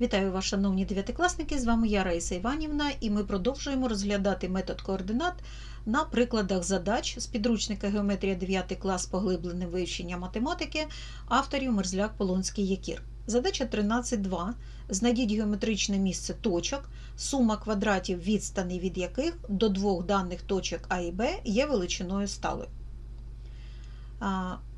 Вітаю вас, шановні дев'ятикласники! З вами я Раїса Іванівна, і ми продовжуємо розглядати метод координат на прикладах задач з підручника Геометрія 9 клас поглиблене вивчення математики авторів Мерзляк Полонський Якір. Задача 13.2. Знайдіть геометричне місце точок, сума квадратів відстані від яких до двох даних точок А і Б є величиною сталою.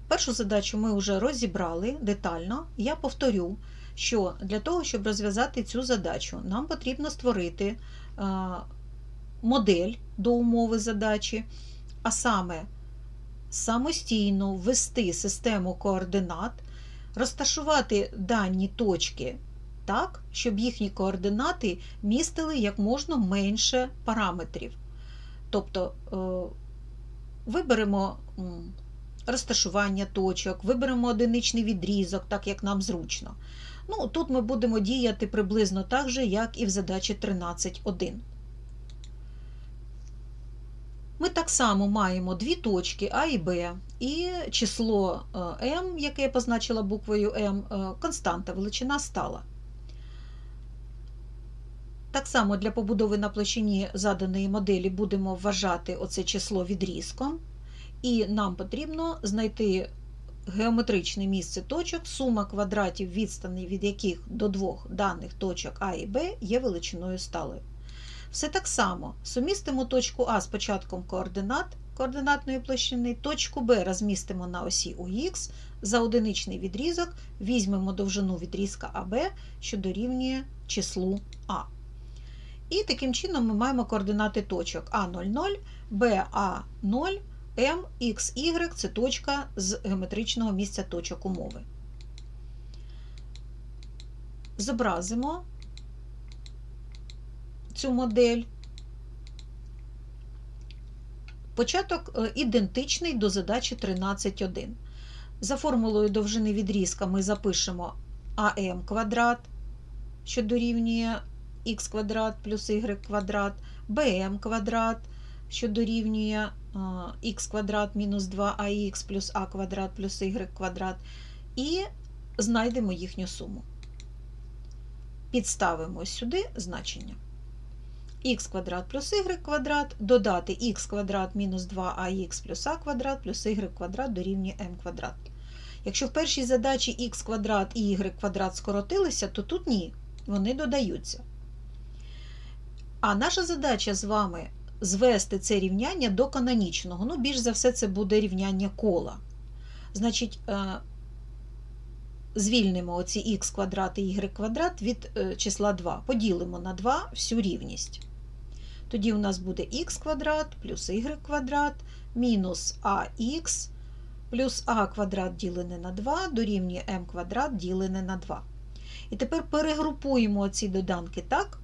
Першу задачу ми вже розібрали детально. Я повторю, що для того, щоб розв'язати цю задачу, нам потрібно створити модель до умови задачі, а саме самостійно ввести систему координат, розташувати дані точки так, щоб їхні координати містили як можна менше параметрів. Тобто е, виберемо розташування точок, виберемо одиничний відрізок, так як нам зручно. Ну, Тут ми будемо діяти приблизно так же, як і в задачі 13.1. Ми так само маємо дві точки А і Б, і число е, m, яке я позначила буквою М, е, константа, величина стала. Так само для побудови на площині заданої моделі будемо вважати оце число відрізком, і нам потрібно знайти геометричне місце точок, сума квадратів відстані від яких до двох даних точок А і Б є величиною сталою. Все так само сумістимо точку А з початком координат координатної площини, точку Б розмістимо на осі УХ, за одиничний відрізок візьмемо довжину відрізка АБ, що дорівнює числу А. І таким чином ми маємо координати точок А00, БА0, М, Х, Y – це точка з геометричного місця точок умови. Зобразимо цю модель. Початок е, ідентичний до задачі 13.1. За формулою довжини відрізка ми запишемо АМ квадрат, що дорівнює х квадрат плюс y квадрат, БМ квадрат, що дорівнює х квадрат мінус 2ах плюс а квадрат плюс y квадрат, і знайдемо їхню суму. Підставимо сюди значення. х квадрат плюс y квадрат, додати х квадрат мінус 2ах плюс а квадрат плюс y квадрат дорівнює m квадрат. Якщо в першій задачі х квадрат і y квадрат скоротилися, то тут ні, вони додаються. А наша задача з вами звести це рівняння до канонічного. Ну, більш за все, це буде рівняння кола. Значить, звільнимо оці х квадрат і y квадрат від числа 2. Поділимо на 2 всю рівність. Тоді у нас буде х квадрат плюс y квадрат мінус ах плюс а квадрат ділене на 2 дорівнює m квадрат ділене на 2. І тепер перегрупуємо ці доданки так,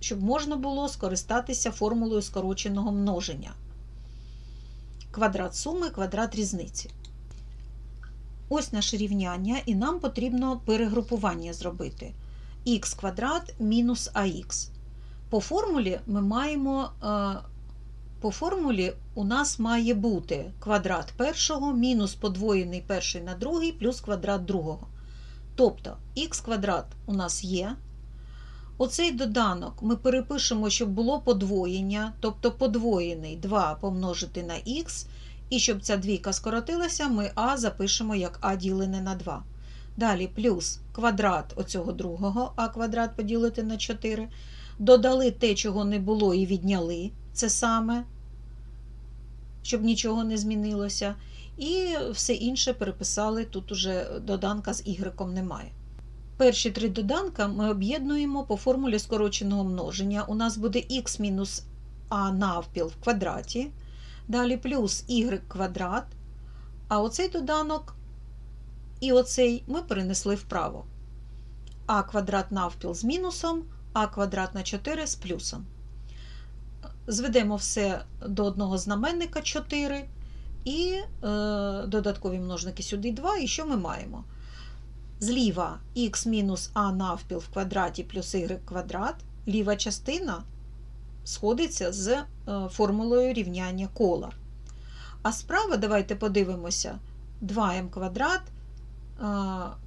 щоб можна було скористатися формулою скороченого множення. Квадрат суми, квадрат різниці. Ось наше рівняння, і нам потрібно перегрупування зробити. х квадрат мінус ах. По формулі ми маємо, по формулі у нас має бути квадрат першого мінус подвоєний перший на другий плюс квадрат другого. Тобто х квадрат у нас є. Оцей доданок ми перепишемо, щоб було подвоєння, тобто подвоєний 2 помножити на х, і щоб ця двійка скоротилася, ми а запишемо як а ділене на 2. Далі плюс квадрат оцього другого, а квадрат поділити на 4. Додали те, чого не було, і відняли це саме, щоб нічого не змінилося. І все інше переписали, тут уже доданка з y немає. Перші три доданка ми об'єднуємо по формулі скороченого множення. У нас буде х мінус а навпіл в квадраті, далі плюс y квадрат, а оцей доданок і оцей ми перенесли вправо. а квадрат навпіл з мінусом, а квадрат на 4 з плюсом. Зведемо все до одного знаменника 4 і е, додаткові множники сюди 2. І що ми маємо? Зліва х мінус а навпіл в квадраті плюс y квадрат, ліва частина сходиться з е, формулою рівняння кола. А справа, давайте подивимося, 2m квадрат,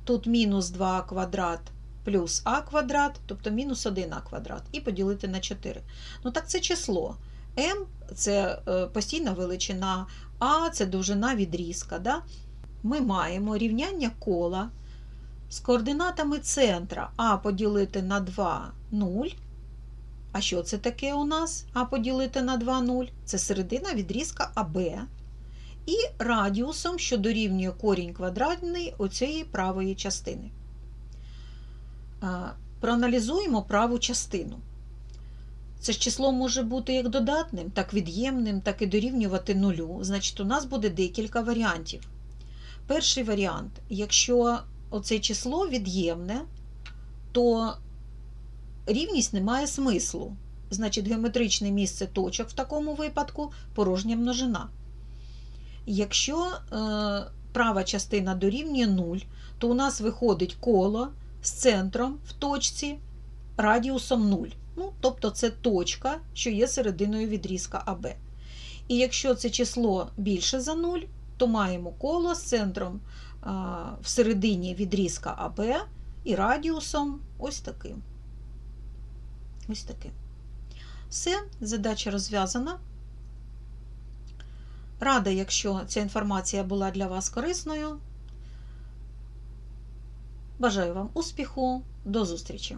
тут мінус 2 квадрат плюс а квадрат, тобто мінус 1а квадрат, і поділити на 4. Ну так це число. m це е, постійна величина, а це довжина відрізка. Да? Ми маємо рівняння кола з координатами центра а поділити на 2 0. А що це таке у нас? А поділити на 2 0? Це середина відрізка АБ. І радіусом, що дорівнює корінь квадратний оцієї правої частини. Проаналізуємо праву частину. Це ж число може бути як додатним, так від'ємним, так і дорівнювати нулю. Значить, у нас буде декілька варіантів. Перший варіант, якщо оце число від'ємне, то рівність не має смислу. Значить, геометричне місце точок в такому випадку порожня множина. Якщо е, права частина дорівнює 0, то у нас виходить коло з центром в точці радіусом 0. Ну, тобто це точка, що є серединою відрізка АБ. І якщо це число більше за 0, то маємо коло з центром а, в середині відрізка АБ і радіусом ось таким. Ось таким. Все, задача розв'язана. Рада, якщо ця інформація була для вас корисною. Бажаю вам успіху, до зустрічі!